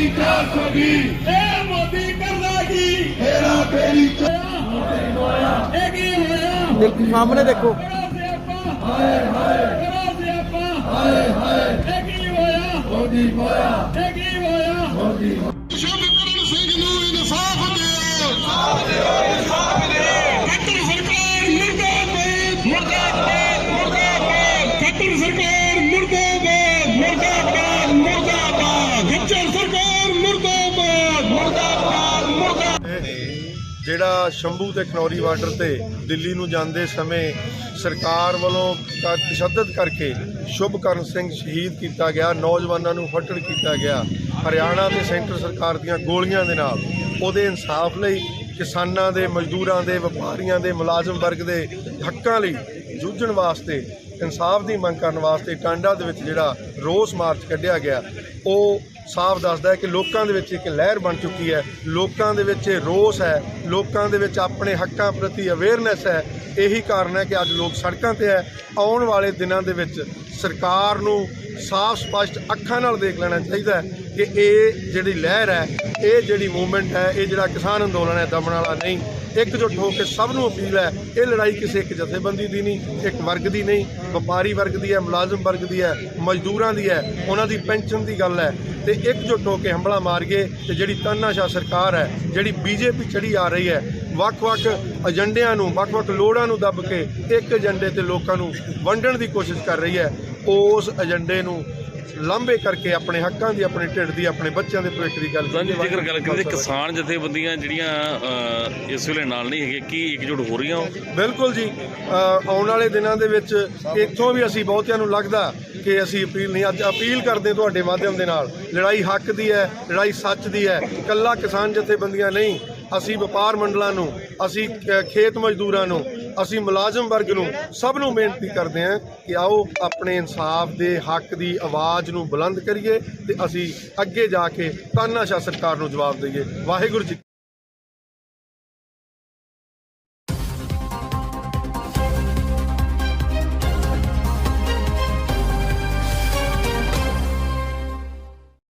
ਫੇਰੀ 420 ਇਹ ਮੋਦੀ ਕਰਦਾ ਕੀ ਹੇਰਾ ਫੇਰੀ ਇਹ ਕੀ ਹੋਇਆ ਦੇਖੋ ਸਾਹਮਣੇ ਦੇਖੋ ਕਰੋ ਜਿਹੜਾ ਸ਼ੰਭੂ ਤੇ ਖਨੌਰੀ ਬਾਰਡਰ ਤੇ ਦਿੱਲੀ ਨੂੰ ਜਾਂਦੇ ਸਮੇਂ ਸਰਕਾਰ ਵੱਲੋਂ ਤਸ਼ੱਦਦ ਕਰਕੇ ਸ਼ੁਭਕਰਨ ਸਿੰਘ ਸ਼ਹੀਦ ਕੀਤਾ ਗਿਆ, ਨੌਜਵਾਨਾਂ ਨੂੰ ਫੱਟੜ ਕੀਤਾ ਗਿਆ, ਹਰਿਆਣਾ ਤੇ ਸੈਂਟਰ ਸਰਕਾਰ ਦੀਆਂ ਗੋਲੀਆਂ ਦੇ ਨਾਲ। ਉਹਦੇ ਇਨਸਾਫ ਲਈ ਕਿਸਾਨਾਂ ਦੇ, ਮਜ਼ਦੂਰਾਂ ਦੇ, ਵਪਾਰੀਆਂ ਦੇ, ਮੁਲਾਜ਼ਮ ਵਰਗ ਦੇ ਹੱਕਾਂ ਲਈ ਜੂਝਣ ਵਾਸਤੇ, ਇਨਸਾਫ ਦੀ ਮੰਗ ਕਰਨ ਵਾਸਤੇ ਟਾਂਡਾ ਦੇ ਵਿੱਚ ਜਿਹੜਾ ਰੋਸ ਮਾਰਚ ਕੱਢਿਆ ਗਿਆ, ਉਹ ਸਾਫ਼ ਦੱਸਦਾ ਹੈ ਕਿ ਲੋਕਾਂ ਦੇ ਵਿੱਚ ਇੱਕ ਲਹਿਰ ਬਣ ਚੁੱਕੀ ਹੈ। ਲੋਕਾਂ ਦੇ ਵਿੱਚ ਇਹ ਰੋਸ ਹੈ। ਲੋਕਾਂ ਦੇ ਵਿੱਚ ਆਪਣੇ ਹੱਕਾਂ ਪ੍ਰਤੀ ਅਵੇਅਰਨੈਸ ਹੈ। ਇਹੀ ਕਾਰਨ ਹੈ ਕਿ ਅੱਜ ਲੋਕ ਸੜਕਾਂ ਤੇ ਹੈ। ਆਉਣ ਵਾਲੇ ਦਿਨਾਂ ਦੇ ਵਿੱਚ ਸਰਕਾਰ ਨੂੰ ਸਾਫ਼ ਸਪਸ਼ਟ ਅੱਖਾਂ ਨਾਲ ਦੇਖ ਲੈਣਾ ਚਾਹੀਦਾ ਹੈ ਕਿ ਇਹ ਜਿਹੜੀ ਲਹਿਰ ਹੈ ਇਹ ਜਿਹੜੀ ਮੂਵਮੈਂਟ ਹੈ, ਇਹ ਜਿਹੜਾ ਕਿਸਾਨ ਅੰਦੋਲਨ ਹੈ ਦਮਣ ਵਾਲਾ ਨਹੀਂ ਇਕਜੁੱਟ ਹੋ ਕੇ ਸਭ ਨੂੰ ਅਪੀਲ ਹੈ, ਇਹ ਲੜਾਈ ਕਿਸੇ ਇੱਕ ਜਥੇਬੰਦੀ ਦੀ ਨਹੀਂ, ਇੱਕ ਵਰਗ ਦੀ ਨਹੀਂ, ਵਪਾਰੀ ਵਰਗ ਦੀ ਹੈ, ਮੁਲਾਜ਼ਮ ਵਰਗ ਦੀ ਹੈ, ਮਜ਼ਦੂਰਾਂ ਦੀ ਹੈ, ਉਹਨਾਂ ਦੀ ਪੈਨਸ਼ਨ ਦੀ ਗੱਲ ਹੈ। ਤੇ ਇਕਜੁੱਟ ਹੋ ਕੇ ਹਮਲਾ ਮਾਰ ਮਾਰੀਏ, ਤੇ ਜਿਹੜੀ ਤਾਨਾਸ਼ਾਹ ਸਰਕਾਰ ਹੈ, ਜਿਹੜੀ ਬੀਜੇਪੀ ਚੜੀ ਆ ਰਹੀ ਹੈ, ਵੱਖ-ਵੱਖ ਏਜੰਡਿਆਂ ਨੂੰ, ਵੱਖ-ਵੱਖ ਲੋੜਾਂ ਨੂੰ ਦੱਬ ਕੇ ਇੱਕ ਏਜੰਡੇ ਤੇ ਲੋਕਾਂ ਨੂੰ ਵੰਡਣ ਦੀ ਕੋਸ਼ਿਸ਼ ਕਰ ਰਹੀ ਹੈ, ਉਸ ਏਜੰਡੇ ਨੂੰ ਲਾਂਭੇ ਕਰਕੇ ਆਪਣੇ ਹੱਕਾਂ ਦੀ ਆਪਣੇ ਢਿੱਡ ਦੀ ਆਪਣੇ ਬੱਚਿਆਂ ਦੇ ਭਵਿੱਖ ਦੀ ਗੱਲ ਕਰੀਏ। ਜੇਕਰ ਗੱਲ ਕਰੀਏ ਕਿਸਾਨ ਜਥੇਬੰਦੀਆਂ ਜਿਹੜੀਆਂ ਇਸ ਵੇਲੇ ਨਾਲ ਨਹੀਂ ਹੈਗੇ ਕੀ ਇਕਜੁੱਟ ਹੋ ਰਹੀਆਂ? ਬਿਲਕੁਲ ਜੀ ਆਉਣ ਵਾਲੇ ਦਿਨਾਂ ਦੇ ਵਿੱਚ ਇੱਥੋਂ ਵੀ ਅਸੀਂ ਬਹੁਤਿਆਂ ਨੂੰ ਲੱਗਦਾ ਕਿ ਅਸੀਂ ਅਪੀਲ ਨਹੀਂ ਅੱਜ ਅਪੀਲ ਕਰਦੇ ਤੁਹਾਡੇ ਮਾਧਿਅਮ ਦੇ ਨਾਲ ਲੜਾਈ ਹੱਕ ਦੀ ਹੈ ਲੜਾਈ ਸੱਚ ਦੀ ਹੈ ਕੱਲਾ ਕਿਸਾਨ ਜਥੇਬੰਦੀਆਂ ਨਹੀਂ ਅਸੀਂ ਵਪਾਰ ਮੰਡਲਾਂ ਨੂੰ ਅਸੀਂ ਖੇਤ ਮਜ਼ਦੂਰਾਂ ਨੂੰ ਅਸੀਂ ਮੁਲਾਜ਼ਮ ਵਰਗ ਨੂੰ ਸਭ ਨੂੰ ਬੇਨਤੀ ਕਰਦੇ ਹਾਂ ਕਿ ਆਓ ਆਪਣੇ ਇਨਸਾਫ ਦੇ ਹੱਕ ਦੀ ਆਵਾਜ਼ ਨੂੰ ਬੁਲੰਦ ਕਰੀਏ ਤੇ ਅਸੀਂ ਅੱਗੇ ਜਾ ਕੇ ਤਾਨਾਸ਼ਾਹ ਸਰਕਾਰ ਨੂੰ ਜਵਾਬ ਦਈਏ। ਵਾਹਿਗੁਰੂ ਜੀ